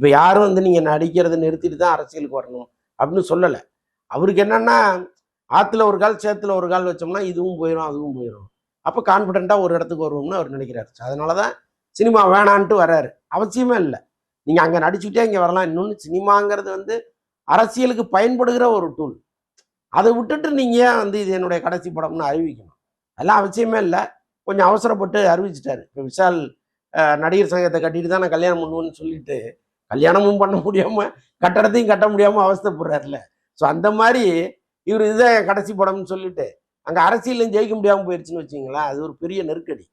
இப்போ யாரும் வந்து நீங்கள் நடிக்கிறதை நிறுத்திட்டு தான் அரசியலுக்கு வரணும் அப்படின்னு சொல்லலை. அவருக்கு என்னன்னா ஆற்றுல ஒரு கால் சேத்துல ஒரு கால் வச்சோம்னா இதுவும் போயிடும் அதுவும் போயிடும் அப்போ கான்ஃபிடென்ட்டாக ஒரு இடத்துக்கு வருவோம்னு அவர் நினைக்கிறாரு. அதனால தான் சினிமா வேணான்ட்டு வர்றாரு அவசியமே இல்லை. நீங்கள் அங்கே நடிச்சுக்கிட்டே இங்கே வரலாம். இன்னொன்று சினிமாங்கிறது வந்து அரசியலுக்கு பயன்படுகிற ஒரு டூல் அதை விட்டுட்டு நீங்கள் ஏன் வந்து இது என்னுடைய கடைசி படம்னு அறிவிக்கணும்? அதெல்லாம் அவசியமே இல்லை. கொஞ்சம் அவசரப்பட்டு அறிவிச்சிட்டாரு. இப்போ விஷால் நடிகர் சங்கத்தை கட்டிட்டு தான் நான் கல்யாணம் பண்ணுவேன்னு சொல்லிட்டு கல்யாணமும் பண்ண முடியாமல் கட்டடத்தையும் கட்ட முடியாமல் அவஸ்தைப்படுறாருல ஸோ அந்த மாதிரி இவர் இதுதான் கடைசி படம்னு சொல்லிட்டு அங்கே அரசியலையும் ஜெயிக்க முடியாமல் போயிடுச்சுன்னு வச்சுங்களேன் அது ஒரு பெரிய நெருக்கடி.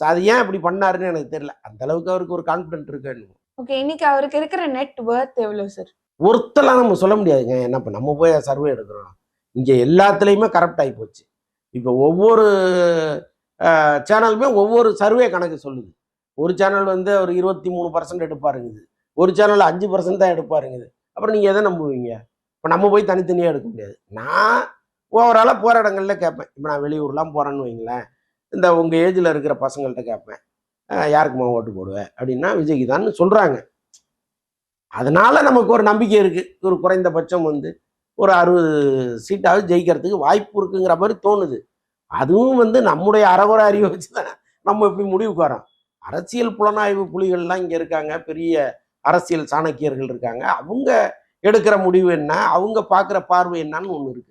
ஸோ அது ஏன் இப்படி பண்ணாருன்னு எனக்கு தெரியல. அந்த அளவுக்கு அவருக்கு ஒரு கான்ஃபிடென்ட் இருக்கு ஓகே இன்னைக்கு அவருக்கு இருக்கிற நெட் ஒர்த் எவ்வளவு சார் ஒருத்தலாம் நம்ம சொல்ல முடியாதுங்க. என்ன இப்போ நம்ம போய் சர்வே எடுக்கிறோம். இங்கே எல்லாத்துலேயுமே கரப்ட் ஆகி போச்சு. இப்போ ஒவ்வொரு சேனலுமே ஒவ்வொரு சர்வே கணக்கு சொல்லுது. ஒரு சேனல் வந்து ஒரு இருபத்தி மூணு பர்சன்ட் எடுப்பாருங்குது. ஒரு சேனலில் அஞ்சு பர்சன்ட் தான் எடுப்பாருங்குது. அப்புறம் நீங்கள் எதை நம்புவீங்க? இப்போ நம்ம போய் தனித்தனியாக எடுக்க முடியாது. நான் ஓவராலாக போகிற இடங்கள்ல கேட்பேன் இப்போ நான் வெளியூர்லாம் போகிறேன்னு வைங்களேன். இந்த உங்கள் ஏஜில் இருக்கிற பசங்கள்கிட்ட கேட்பேன் யாருக்குமா ஓட்டு போடுவேன் அப்படின்னா விஜய்க்கு தான் சொல்கிறாங்க அதனால நமக்கு ஒரு நம்பிக்கை இருக்குது ஒரு குறைந்தபட்சம் வந்து ஒரு அறுபது சீட்டாவது ஜெயிக்கிறதுக்கு வாய்ப்பு இருக்குங்கிற மாதிரி தோணுது. அதுவும் வந்து நம்முடைய அறகுறை அறிவை வச்சு தான் நம்ம இப்படி முடிவுக்கு வரோம் அரசியல் புலனாய்வு புலிகள்லாம் இங்கே இருக்காங்க. பெரிய அரசியல் சாணக்கியர்கள் இருக்காங்க. அவங்க எடுக்கிற முடிவு என்ன? அவங்க பார்க்குற பார்வை என்னன்னு ஒன்று இருக்கு.